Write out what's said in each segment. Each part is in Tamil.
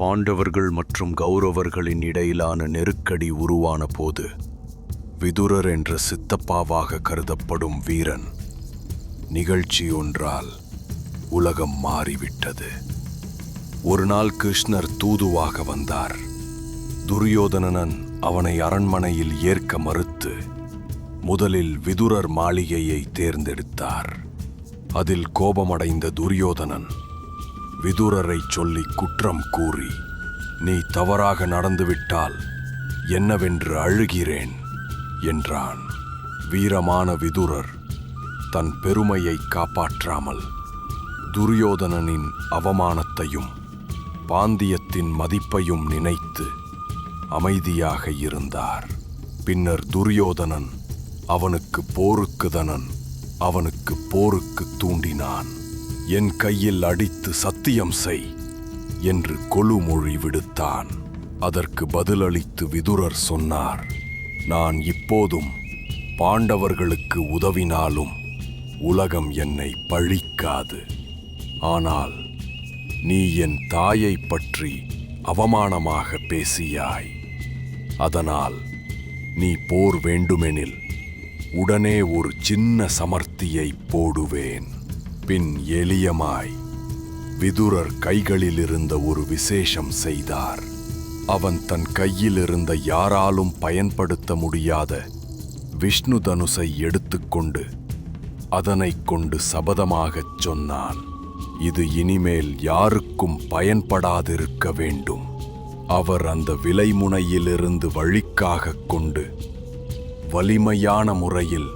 பாண்டவர்கள் மற்றும் கௌரவர்களின் இடையிலான நெருக்கடி உருவான போது விதுரர் என்ற சித்தப்பாவாக கருதப்படும் வீரன் நிகழ்ச்சி ஒன்றால் உலகம் மாறிவிட்டது. ஒரு நாள் கிருஷ்ணர் தூதுவாக வந்தார். துரியோதனன் அவனை அரண்மனையில் ஏற்க மறுத்து முதலில் விதுரர் மாளிகையை தேர்ந்தெடுத்தார். அதில் கோபமடைந்த துரியோதனன் விதுரரை சொல்லி குற்றம் கூறி நீ தவறாக நடந்துவிட்டால் என்னவென்று அழுகிறேன்? என்றான். வீரமான விதுரர் தன் பெருமையை காப்பாற்றாமல் துரியோதனனின் அவமானத்தையும் பாந்தியத்தின் மதிப்பையும் நினைத்து அமைதியாக இருந்தார். பின்னர் துரியோதனன் அவனுக்கு போருக்குதனன் அவனுக்கு போருக்கு தூண்டினான். என் கையில் அடித்து சத்தியம் செய் என்று கொலுமொழி விடுத்தான். அதற்கு பதிலளித்து விதுரர் சொன்னார் நான் இப்போதும் பாண்டவர்களுக்கு உதவினாலும் உலகம் என்னை பழிக்காது. ஆனால் நீ என் தாயை பற்றி அவமானமாக பேசியாய். அதனால் நீ போர் வேண்டுமெனில் உடனே ஒரு சின்ன சமர்த்தியை போடுவேன். பின் எளியமாய். விதுரர் கைகளில் இருந்த ஒரு விசேஷம் செய்தார். அவன் தன் கையில் இருந்த யாராலும் பயன்படுத்த முடியாத விஷ்ணு தனுசை எடுத்துக்கொண்டு அதனைக் கொண்டு சபதமாகச் சொன்னான். இது இனிமேல் யாருக்கும் பயன்படாதிருக்க வேண்டும். அவர் அந்த விலைமுனையிலிருந்து வழிக்காகக் கொண்டு வலிமையான முறையில்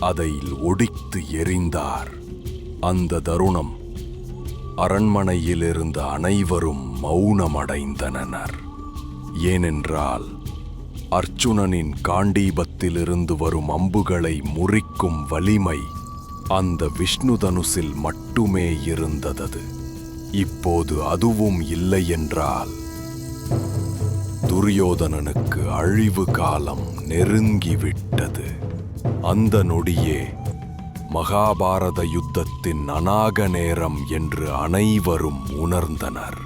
அதை ஒடித்து எறிந்தார். அந்த தருணம் அரண்மனையில் இருந்த அனைவரும் மௌனமடைந்தனர். ஏனென்றால் அர்ச்சுனனின் காண்டீபத்திலிருந்து வரும் அம்புகளை முறிக்கும் வலிமை அந்த விஷ்ணு தனுசில் மட்டுமே இருந்ததது. இப்போது அதுவும் இல்லை என்றால் துரியோதனனுக்கு அழிவு காலம் நெருங்கிவிட்டது. அந்த நொடியே மகாபாரத யுத்தத்தின் அநாக நேரம் என்று அனைவரும் உணர்ந்தனர்.